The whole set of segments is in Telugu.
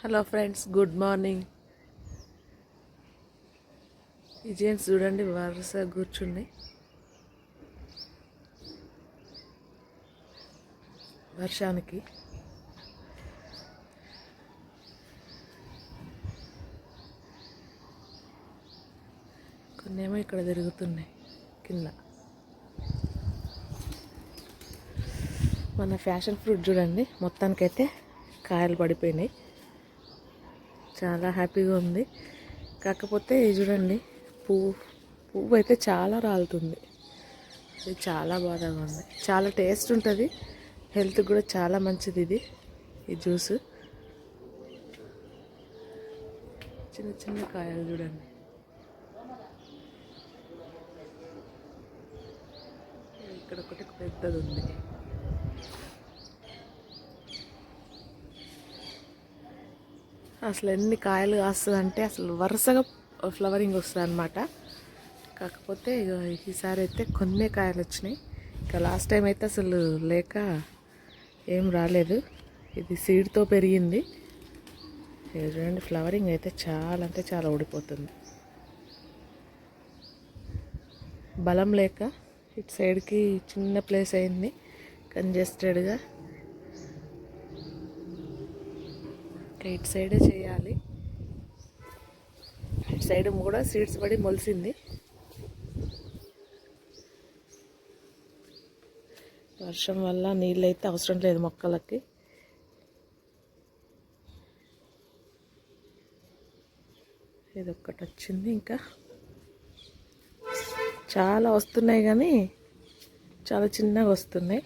హలో ఫ్రెండ్స్ గుడ్ మార్నింగ్ ఈ జెంట్స్ చూడండి వరుస కూర్చుంది వర్షానికి. కొన్నేమో ఇక్కడ తిరుగుతున్నాయి కింద. మన ఫ్యాషన్ ఫ్రూట్ చూడండి మొత్తానికైతే కాయలు పడిపోయినాయి. చాలా హ్యాపీగా ఉంది. కాకపోతే ఇది చూడండి పువ్వు పువ్వు అయితే చాలా రాలుతుంది. అది చాలా బాధగా ఉంది. చాలా టేస్ట్ ఉంటుంది. హెల్త్ కూడా చాలా మంచిది ఇది ఈ జ్యూస్. చిన్న చిన్న కాయలు చూడండి. ఇక్కడ ఒకటి పెద్దది ఉంది. అసలు ఎన్ని కాయలు కాస్తుందంటే అసలు వరుసగా ఫ్లవరింగ్ వస్తుంది అనమాట కాకపోతే ఈసారి అయితే కొన్ని కాయలు వచ్చినాయి. ఇంకా లాస్ట్ టైం అయితే అసలు లేక ఏం రాలేదు. ఇది సీడ్తో పెరిగింది. ఇది చూడండి ఫ్లవరింగ్ అయితే చాలా అంటే చాలా ఊడిపోతుంది. బలం లేక ఇటు సైడ్కి చిన్న ప్లేస్ అయింది. కంజెస్టెడ్గా ఇంకా ఇటు సైడే చేయాలి. ఇటు సైడ్ కూడా సీడ్స్ పడి మొలిసింది. వర్షం వల్ల నీళ్ళు అయితే అవసరం లేదు మొక్కలకి. ఇది ఒక్కటి వచ్చింది ఇంకా. చాలా వస్తున్నాయి కానీ చాలా చిన్నగా వస్తున్నాయి.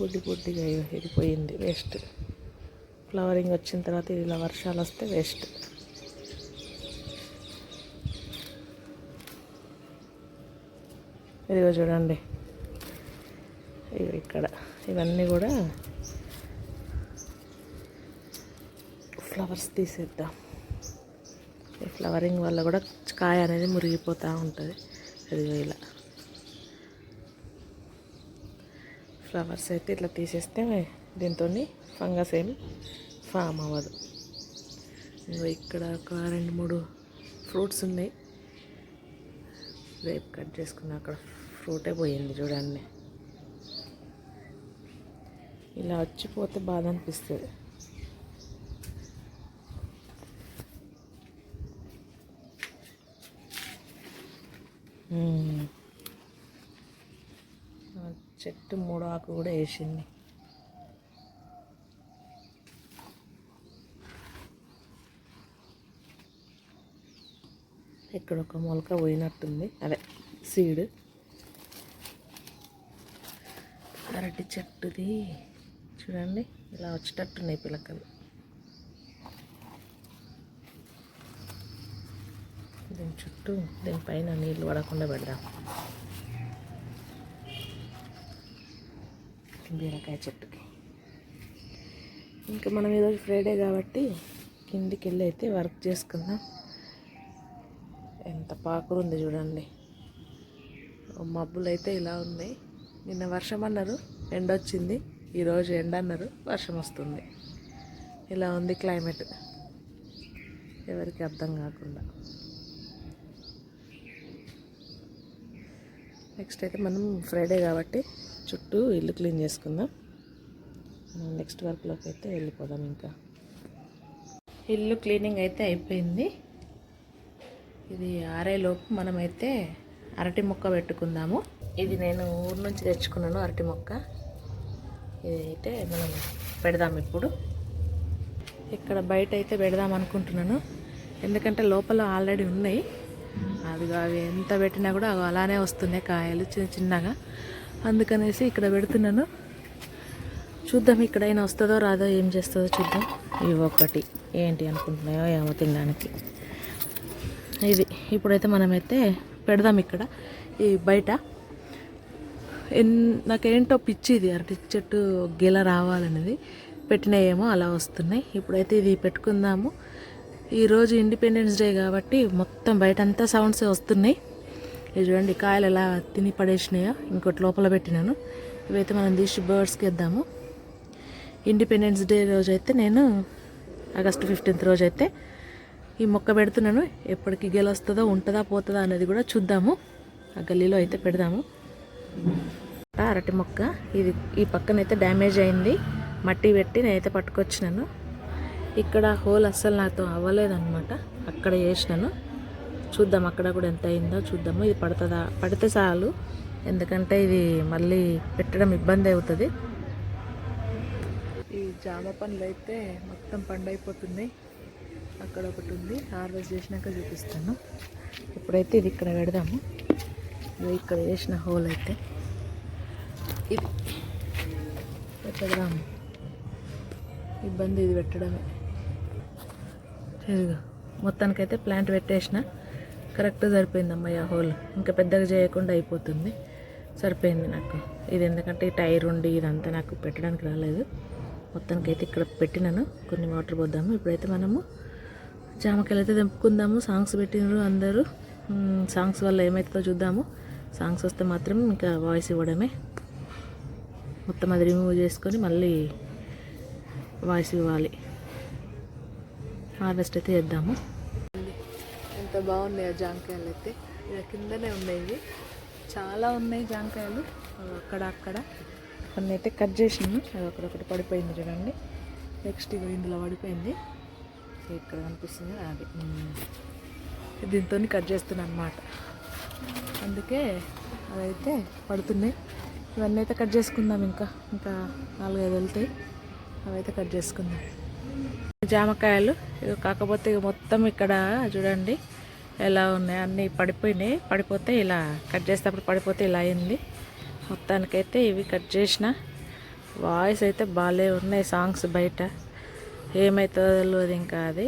బుడ్డి బుడ్డిగా వెళ్ళిపోయింది వేస్ట్. ఫ్లవరింగ్ వచ్చిన తర్వాత ఇలా వర్షాలు వస్తే వేస్ట్. ఇదిగో చూడండి. ఇవి ఇక్కడ. ఇవన్నీ కూడా ఫ్లవర్స్ తీసేద్దాం. ఈ ఫ్లవరింగ్ వల్ల కూడా కాయ అనేది మురిగిపోతూ ఉంటుంది. ఇదిగో ఇలా. ఫ్లవర్స్ అయితే ఇట్లా తీసేస్తే దీంతో ఫంగస్ ఏమి ఫామ్ అవ్వదు. ఇక్కడ ఒక రెండు మూడు ఫ్రూట్స్ ఉన్నాయి. రేపు కట్ చేసుకున్న అక్కడ ఫ్రూటే పోయింది చూడండి. ఇలా వచ్చిపోతే బాధ అనిపిస్తుంది. మ్మ్. చెట్టు మూడు ఆకు కూడా వేసింది. ఇక్కడ ఒక మొలక పోయినట్టుంది. అదే సీడ్. అరటి చెట్టుది. చూడండి ఇలా వచ్చేటట్టున్నాయి పిలకలు. దీని చుట్టూ దీనిపైన నీళ్ళు పడకుండా పెడదాం. బీరకాయ చెట్టుకి. ఇంకా మనం ఈరోజు ఫ్రైడే కాబట్టి కిందికి వెళ్ళి అయితే వర్క్ చేసుకుందాం. ఎంత పాకురు ఉంది చూడండి. మబ్బులు అయితే ఇలా ఉన్నాయి. నిన్న వర్షం అన్నారు ఎండ వచ్చింది ఈరోజు ఎండ అన్నారు వర్షం వస్తుంది. ఇలా ఉంది క్లైమేట్. ఎవరికి అర్థం కాకుండా. నెక్స్ట్ అయితే మనం ఫ్రైడే కాబట్టి చుట్టూ ఇల్లు క్లీన్ చేసుకుందాం. మనం నెక్స్ట్ వర్క్లోకి అయితే వెళ్ళిపోదాం ఇంకా. ఇల్లు క్లీనింగ్ అయితే అయిపోయింది. ఇది ఆరేలోపు మనమైతే అరటి మొక్క పెట్టుకుందాము. ఇది నేను ఊరు నుంచి తెచ్చుకున్నాను అరటి మొక్క. ఇది అయితే మనం పెడదాం ఇప్పుడు. ఇక్కడ బయట అయితే పెడదాం అనుకుంటున్నాను. ఎందుకంటే లోపల ఆల్రెడీ ఉన్నాయి. అది అవి ఎంత పెట్టినా కూడా అవి అలానే వస్తున్నాయి కాయలు చిన్న చిన్నగా. అందుకనేసి ఇక్కడ పెడుతున్నాను. చూద్దాం ఇక్కడైనా వస్తుందో రాదో ఏం చేస్తుందో చూద్దాం. ఇవి ఒకటి. ఏంటి అనుకుంటున్నాయో ఏమో తినడానికి. ఇది ఇప్పుడైతే మనమైతే పెడదాం ఇక్కడ. ఈ బయట ఎన్ నాకేంటో పిచ్చి ఇది. అరటి చెట్టు గెల రావాలనేది. పెట్టినాయేమో అలా వస్తున్నాయి. ఇప్పుడైతే ఇది పెట్టుకుందాము. ఈరోజు ఇండిపెండెన్స్ డే కాబట్టి మొత్తం బయట అంతా సౌండ్స్ వస్తున్నాయి. ఇది చూడండి కాయలు ఎలా తిని పడేసినాయో ఇంకోటి లోపల పెట్టినాను. ఇవైతే మనం తీసి బర్డ్స్కి ఇద్దాము ఇండిపెండెన్స్ డే రోజు అయితే నేను ఆగస్టు ఫిఫ్టీన్త్ రోజు అయితే ఈ మొక్క పెడుతున్నాను. ఎప్పటికి గెలొస్తుందో ఉంటుందా పోతుందా అనేది కూడా చూద్దాము. ఆ గల్లీలో అయితే పెడదాము. అరటి మొక్క ఇది ఈ పక్కనైతే డ్యామేజ్ అయింది. మట్టి పెట్టి నేనైతే పట్టుకొచ్చినాను. ఇక్కడ హోల్ అస్సలు నాతో అవ్వలేదన్నమాట. అక్కడ చేసినాను చూద్దాం అక్కడ కూడా ఎంత అయిందో చూద్దాము. ఇది పడుతుందా? పడితే చాలు. ఎందుకంటే ఇది మళ్ళీ పెట్టడం ఇబ్బంది అవుతుంది. ఈ జామ పండ్లు అయితే మొత్తం పండైపోతుంది. అక్కడ ఒకటి ఉంది. హార్వెస్ట్ చేసినాక చూపిస్తాను. ఇప్పుడైతే ఇది ఇక్కడ పెడదాము. ఇక్కడ వేసిన హోల్ అయితే. ఇది పెట్టదాము. ఇబ్బంది ఇది పెట్టడమే. మొత్తానికైతే ప్లాంట్ పెట్టేసిన. కరెక్ట్ సరిపోయింది అమ్మాయి ఆ హోల్. ఇంకా పెద్దగా చేయకుండా అయిపోతుంది. సరిపోయింది నాకు. ఇది ఎందుకంటే ఈ టైర్ ఉండి ఇదంతా నాకు పెట్టడానికి రాలేదు. మొత్తానికి అయితే ఇక్కడ పెట్టినాను. కొన్ని వాటర్ పోద్దాము. ఇప్పుడైతే మనము జామకాయలు అయితే తెంపుకుందాము. సాంగ్స్ పెట్టినారు అందరూ. సాంగ్స్ వల్ల ఏమవుతుందో చూద్దాము. సాంగ్స్ వస్తే మాత్రం ఇంకా వాయిస్ ఇవ్వడమే. మొత్తం అది రిమూవ్ చేసుకొని మళ్ళీ వాయిస్ ఇవ్వాలి. హార్వెస్ట్ అయితే చేద్దాము. ఎంత బాగున్నాయి ఆ జాంకాయలు అయితే? ఇలా కిందనే ఉన్నాయి. చాలా ఉన్నాయి జాంకాయలు. అవి అక్కడ అక్కడ. కొన్ని అయితే కట్ చేసినాను. అది ఒకటి పడిపోయింది చూడండి. నెక్స్ట్ ఇక ఇందులో పడిపోయింది. ఇక్కడ కనిపిస్తుంది. అది దీంతో కట్ చేస్తున్నాను అనమాట అందుకే అదైతే పడుతున్నాయి. ఇవన్నీ అయితే కట్ చేసుకుందాం ఇంకా. ఇంకా నాలుగైదు వెళ్తాయి. అవైతే కట్ చేసుకుందాం. జామకాయలు. ఇక కాకపోతే ఇక మొత్తం ఇక్కడ చూడండి. ఎలా ఉన్నాయి? అన్నీ పడిపోయినాయి. పడిపోతే ఇలా కట్ చేసేటప్పుడు పడిపోతే ఇలా అయింది. మొత్తానికైతే ఇవి కట్ చేసిన. వాయిస్ అయితే బాగాలే ఉన్నాయి సాంగ్స్ బయట. ఏమవుతుందో తెలియదు ఇంకా అది.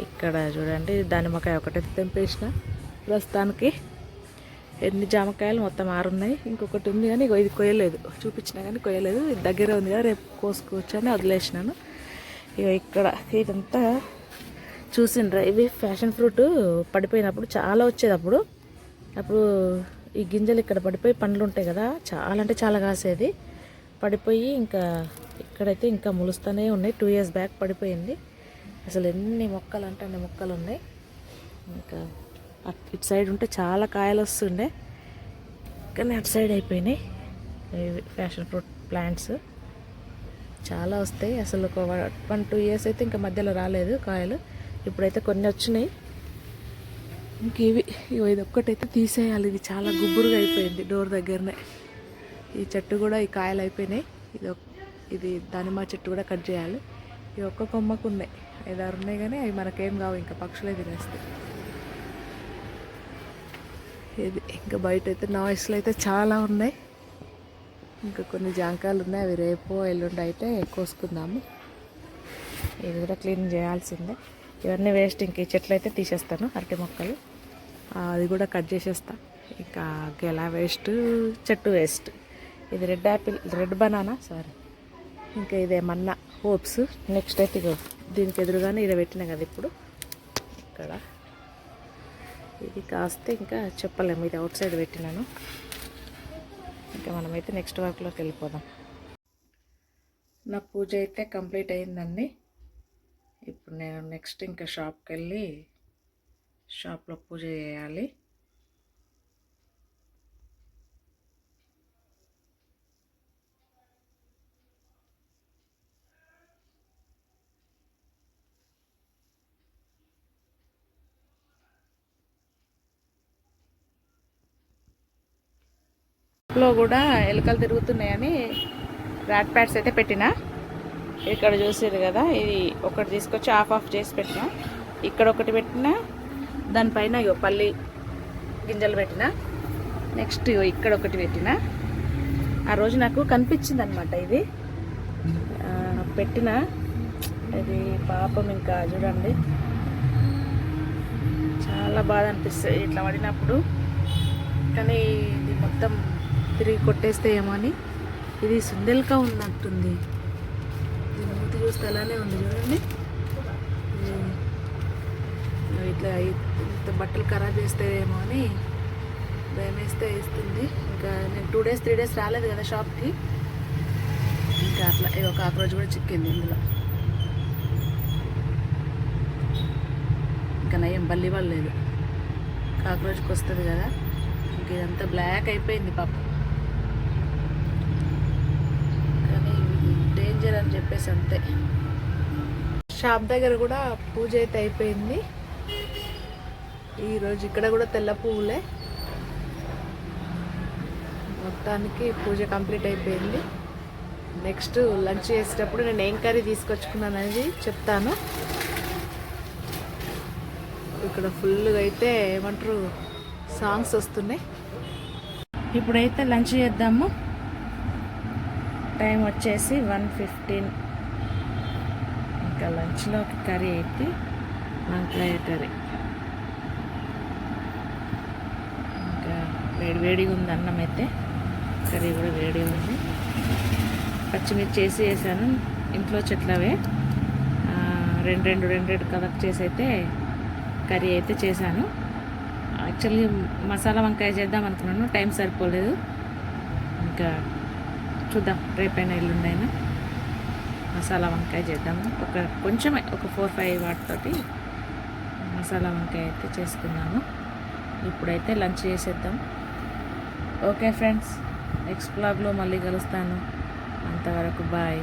ఇక్కడ చూడండి దానిమ్మకాయ ఒకటైతే తెంపేసిన ప్రస్తుతానికి. ఎన్ని జామకాయలు? మొత్తం ఆరున్నాయి ఇంకొకటి ఉంది కానీ ఇగో ఇది కొయ్యలేదు. చూపించినా కానీ కొయ్యలేదు. ఇది దగ్గర ఉంది కదా రేపు కోసుకోవచ్చు అని వదిలేసినాను. ఇక ఇక్కడ ఇదంతా చూసిండ్రా ఇవి ఫ్యాషన్ ఫ్రూట్ పడిపోయినప్పుడు చాలా వచ్చేది అప్పుడు అప్పుడు ఈ గింజలు ఇక్కడ పడిపోయి పండ్లు ఉంటాయి కదా చాలా అంటే చాలా కాసేది. పడిపోయి ఇంకా ఇక్కడైతే ఇంకా ములుస్తూనే ఉన్నాయి టూ ఇయర్స్ బ్యాక్ పడిపోయింది. అసలు ఎన్ని మొక్కలు అంటే అన్ని మొక్కలు ఉన్నాయి. ఇంకా అట్- ఇటు సైడ్ ఉంటే చాలా కాయలు వస్తుండే. కానీ అటు సైడ్ అయిపోయినాయి ఫ్యాషన్ ఫ్రూట్ ప్లాంట్స్. చాలా వస్తాయి అసలు ఒక వన్ టూ ఇయర్స్ అయితే ఇంకా మధ్యలో రాలేదు కాయలు. ఇప్పుడైతే కొన్ని వచ్చినాయి. ఇంక ఇవి ఇది ఒక్కటైతే తీసేయాలి. ఇది చాలా గుబ్బురుగా అయిపోయింది డోర్ దగ్గరనే. ఈ చెట్టు కూడా ఈ కాయలు అయిపోయినాయి. ఇది ఇది దానిమ్మ చెట్టు కూడా కట్ చేయాలి. ఈ ఒక్క కొమ్మకు ఉన్నాయి. ఐదారు ఉన్నాయి కానీ అవి మనకేం కావు ఇంకా పక్షులే తినేస్తాయి. ఇది ఇంకా బయట అయితే నాయిస్లు అయితే చాలా ఉన్నాయి. ఇంకా కొన్ని జాంకాయలు ఉన్నాయి. అవి రేపు ఎల్లుండి అయితే కోసుకుందాము. ఇది కూడా క్లీన్ చేయాల్సిందే. ఇవన్నీ వేస్ట్. ఇంక ఈ చెట్లు అయితే తీసేస్తాను అరటి మొక్కలు. అది కూడా కట్ చేసేస్తా. ఇంకా గెల వేస్ట్ చెట్టు వేస్ట్. ఇది red apple red banana sorry. ఇంకా ఇదేమన్నా హోప్స్. నెక్స్ట్ అయితే దీనికి ఎదురుగానే ఇది పెట్టినా కదా ఇప్పుడు. ఇక్కడ. ఇది కాస్తే ఇంకా చెప్పలేము ఇది అవుట్ సైడ్ పెట్టినాను. ఇంకా మనమైతే నెక్స్ట్ వర్క్లోకి వెళ్ళిపోదాం. నా పూజ అయితే కంప్లీట్ అయిందండి. ఇప్పుడు నేను నెక్స్ట్ ఇంకా షాప్కి వెళ్ళి షాప్లో పూజ చేయాలి. లో కూడా ఎలుకలు తిరుగుతున్నాయని ర్యాట్ ప్యాడ్స్ అయితే పెట్టినా. ఇక్కడ చూసారు కదా ఇది ఒకటి తీసుకొచ్చి ఆఫ్ ఆఫ్ చేసి పెట్టిన. ఇక్కడ ఒకటి పెట్టిన దానిపైన ఇగో పల్లి గింజలు పెట్టిన. నెక్స్ట్ ఇగో ఇక్కడ ఒకటి పెట్టిన. ఆ రోజు నాకు కనిపించింది అనమాట ఇది పెట్టిన. ఇది పాపం ఇంకా చూడండి. చాలా బాధ అనిపిస్తుంది ఇట్లా పడినప్పుడు. కానీ ఇది మొత్తం తిరిగి కొట్టేస్తే ఏమో అని. ఇది సుందెల్కా ఉన్నట్టుంది. చూస్తే అలానే ఉంది చూడండి. ఇట్లా ఇంత బట్టలు ఖరాబ్ చేస్తాయేమో అని భయం వేస్తే ఇస్తుంది ఇంకా నేను టూ డేస్ త్రీ డేస్ రాలేదు కదా షాప్కి ఇంకా అట్లా ఒక కాక్రోచ్ కూడా చిక్కింది ఇందులో. ఇంకా నయం బల్లి పడలేదు. కాక్రోచ్కి వస్తుంది కదా. ఇంక ఇదంతా బ్లాక్ అయిపోయింది పాపం కానీ ఇది అని చెప్పేసి అంతే. షాప్ దగ్గర కూడా పూజ అయితే అయిపోయింది. ఈరోజు ఇక్కడ కూడా తెల్ల పువ్వులే. మొత్తానికి పూజ కంప్లీట్ అయిపోయింది. నెక్స్ట్ లంచ్ చేసేటప్పుడు నేను ఏం కర్రీ తీసుకొచ్చుకున్నాను అనేది చెప్తాను. ఇక్కడ ఫుల్గా అయితే ఏమంటారు సాంగ్స్ వస్తున్నాయి. ఇప్పుడైతే లంచ్ చేద్దాము. టైం వచ్చేసి వన్ ఫిఫ్టీన్. ఇంకా లంచ్లోకి కర్రీ అయితే వంకాయ కర్రీ ఇంకా వేడి వేడిగా ఉంది అన్నం అయితే. కర్రీ కూడా వేడిగా ఉంది. పచ్చిమిర్చి వేసి వేసాను. ఇంట్లో చెట్లవే. రెండు రెండు రెండు రెండు కలెక్ట్ చేసి అయితే కర్రీ అయితే చేశాను. యాక్చువల్లీ మసాలా వంకాయ చేద్దాం అనుకున్నాను. టైం సరిపోలేదు. ఇంకా చూద్దాం. రేపైనా ఎల్లుండైనా మసాలా వంకాయ చేద్దాము ఒక కొంచెమే ఒక ఫోర్ ఫైవ్ వాటితోటి మసాలా వంకాయ అయితే చేసుకున్నాము ఇప్పుడైతే లంచ్ చేసేద్దాం. ఓకే ఫ్రెండ్స్ నెక్స్ట్ బ్లాగ్లో మళ్ళీ కలుస్తాను. అంతవరకు బాయ్.